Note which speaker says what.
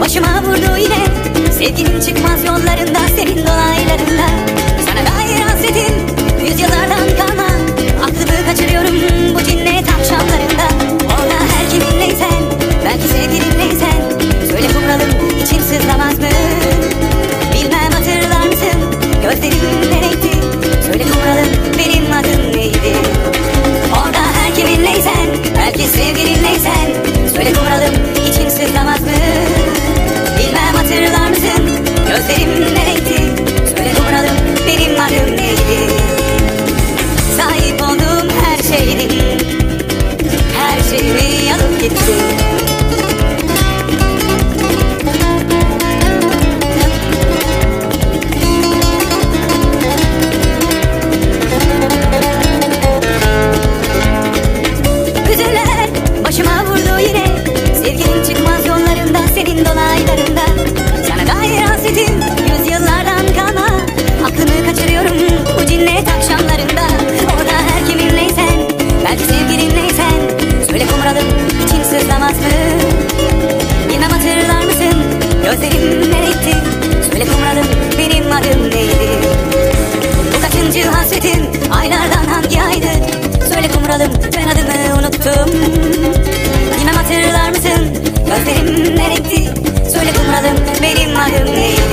Speaker 1: Başıma vurdu yine. Sevginin çıkmaz yollarında Senin dolaylarında Sizinle gözlerim neretti Söyle kumralım benim adım değil